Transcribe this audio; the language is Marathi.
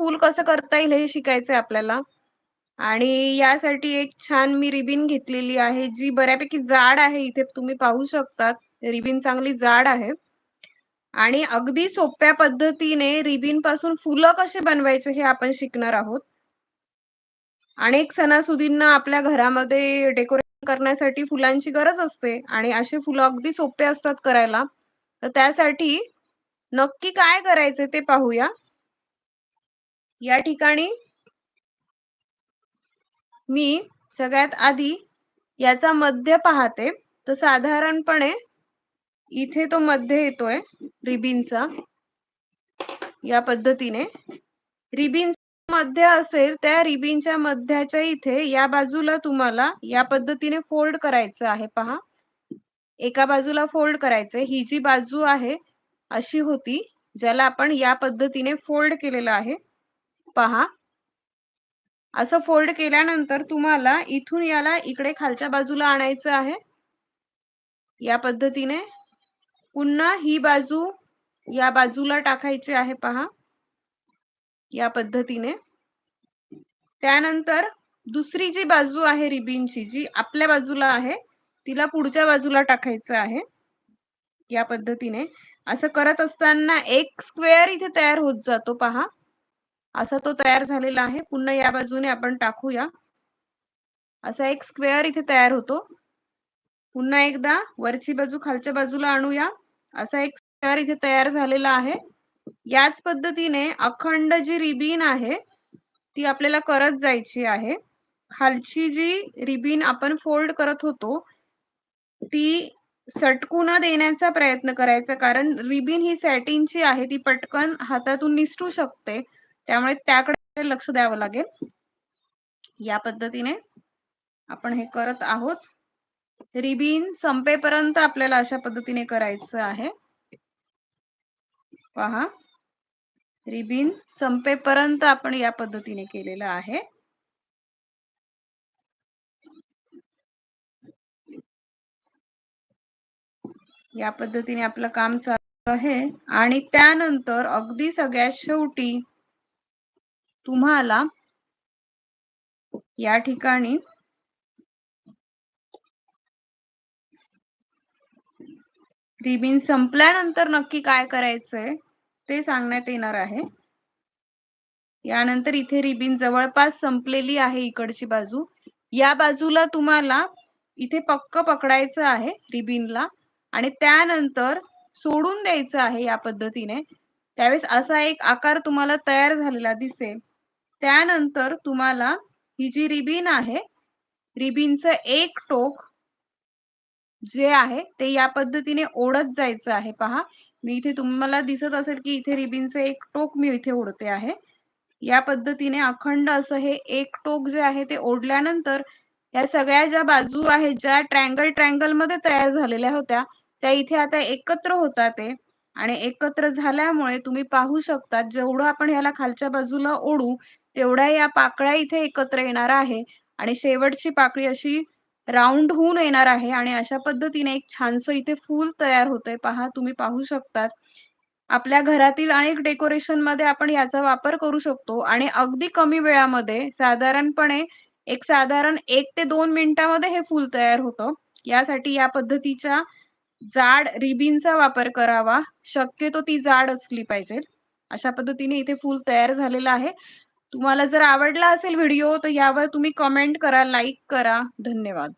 फूल कसं करता येईल हे शिकायचंय आपल्याला. आणि यासाठी एक छान मी रिबिन घेतलेली आहे जी बऱ्यापैकी जाड आहे इथे तुम्ही पाहू शकतात. रिबीन चांगली जाड आहे. आणि अगदी सोप्या पद्धतीने रिबीन पासून फुलं कसे बनवायचे हे आपण शिकणार आहोत. अनेक सणासुदींना आपल्या घरामध्ये डेकोरेशन करण्यासाठी फुलांची गरज असते आणि असे फुलं अगदी सोपे असतात करायला. तर त्यासाठी नक्की काय करायचे ते पाहूया. या ठिकाणी मी सगळ्यात आधी याचा मध्य पाहते. तर साधारणपणे इथे तो मध्य येतोय रिबिनचा. या पद्धतीने. रिबिन मध्य असेल त्या रिबिनच्या मध्याच्या इथे या बाजूला तुम्हाला या पद्धतीने फोल्ड करायचं आहे पहा. एका बाजूला फोल्ड करायचंय. ही जी बाजू आहे अशी होती ज्याला आपण या पद्धतीने फोल्ड केलेलं आहे. पहा. असं फोल्ड केल्यानंतर तुम्हाला इथून याला इकडे खालच्या बाजूला आणायचं आहे. या पद्धतीने. पुन्हा ही बाजू या बाजूला टाकायची आहे पहा. या पद्धतीने. त्यानंतर दुसरी जी बाजू आहे रिबीनची जी आपल्या बाजूला आहे तिला पुढच्या बाजूला टाकायचं आहे. या पद्धतीने. असं करत असताना एक स्क्वेअर इथे तयार होत जातो पहा. असा तो तयार झालेला आहे. पुन्हा या बाजूने आपण टाकूया. असा एक स्क्वेअर इथे तयार होतो. पुन्हा एकदा वरची बाजू खालच्या बाजूला आणूया. असा एक स्क्वेअर इथे तयार झालेला आहे. याच पद्धतीने अखंड जी रिबीन आहे ती आपल्याला करत जायची आहे. खालची जी रिबीन आपण फोल्ड करत होतो ती सटकू न देण्याचा प्रयत्न करायचा. कारण रिबीन ही सॅटिनची आहे ती पटकन हातातून निसटू शकते. त्यामुळे त्याकडे लक्ष द्यावं लागेल. या पद्धतीने आपण हे करत आहोत. रिबीन संपेपर्यंत आपल्याला अशा पद्धतीने करायचं आहे. पहा. रिबीन संपेपर्यंत आपण या पद्धतीने केलेलं आहे. या पद्धतीने आपलं काम चालू आहे. आणि त्यानंतर अगदी सगळ्यात शेवटी तुम्हाला या ठिकाणी रिबीन संपल्यानंतर नक्की काय करायचंय ते सांगण्यात येणार आहे. यानंतर इथे रिबीन जवळपास संपलेली आहे इकडची बाजू. या बाजूला तुम्हाला इथे पक्क पकडायचं आहे रिबिनला आणि त्यानंतर सोडून द्यायचं आहे या पद्धतीने. त्यावेळेस असा एक आकार तुम्हाला तयार झालेला दिसेल. त्यानंतर तुम्हाला ही जी रिबीन आहे रिबीनचं एक टोक जे आहे ते या पद्धतीने ओढत जायचं आहे. पहा मी इथे तुम्हाला दिसत असेल की इथे रिबीनचं एक टोक मी इथे ओढते आहे. या पद्धतीने अखंड असं हे एक टोक जे आहे ते ओढल्यानंतर या सगळ्या ज्या बाजू आहेत ज्या ट्रँगल ट्रँगलमध्ये तयार झालेल्या होत्या त्या इथे आता एकत्र होतात ते आणि एकत्र झाल्यामुळे तुम्ही पाहू शकता जेवढं आपण ह्याला खालच्या बाजूला ओढू तेवढ्या या पाकळ्या इथे एकत्र येणार आहे आणि शेवटची पाकळी अशी राऊंड होऊन येणार आहे आणि अशा पद्धतीने एक छानसं इथे फूल तयार होतंय. पहा तुम्ही पाहू शकतात. आपल्या घरातील अनेक डेकोरेशनमध्ये आपण याचा वापर करू शकतो आणि अगदी कमी वेळामध्ये साधारणपणे एक साधारण एक ते दोन मिनिटामध्ये हे फूल तयार होतं. यासाठी या पद्धतीच्या जाड रिबीनचा वापर करावा. शक्यतो ती जाड असली पाहिजे. अशा पद्धतीने इथे फूल तयार झालेलं आहे. तुम्हाला जर आवडला असेल व्हिडिओ तर यावर तुम्ही कमेंट करा लाईक करा. धन्यवाद.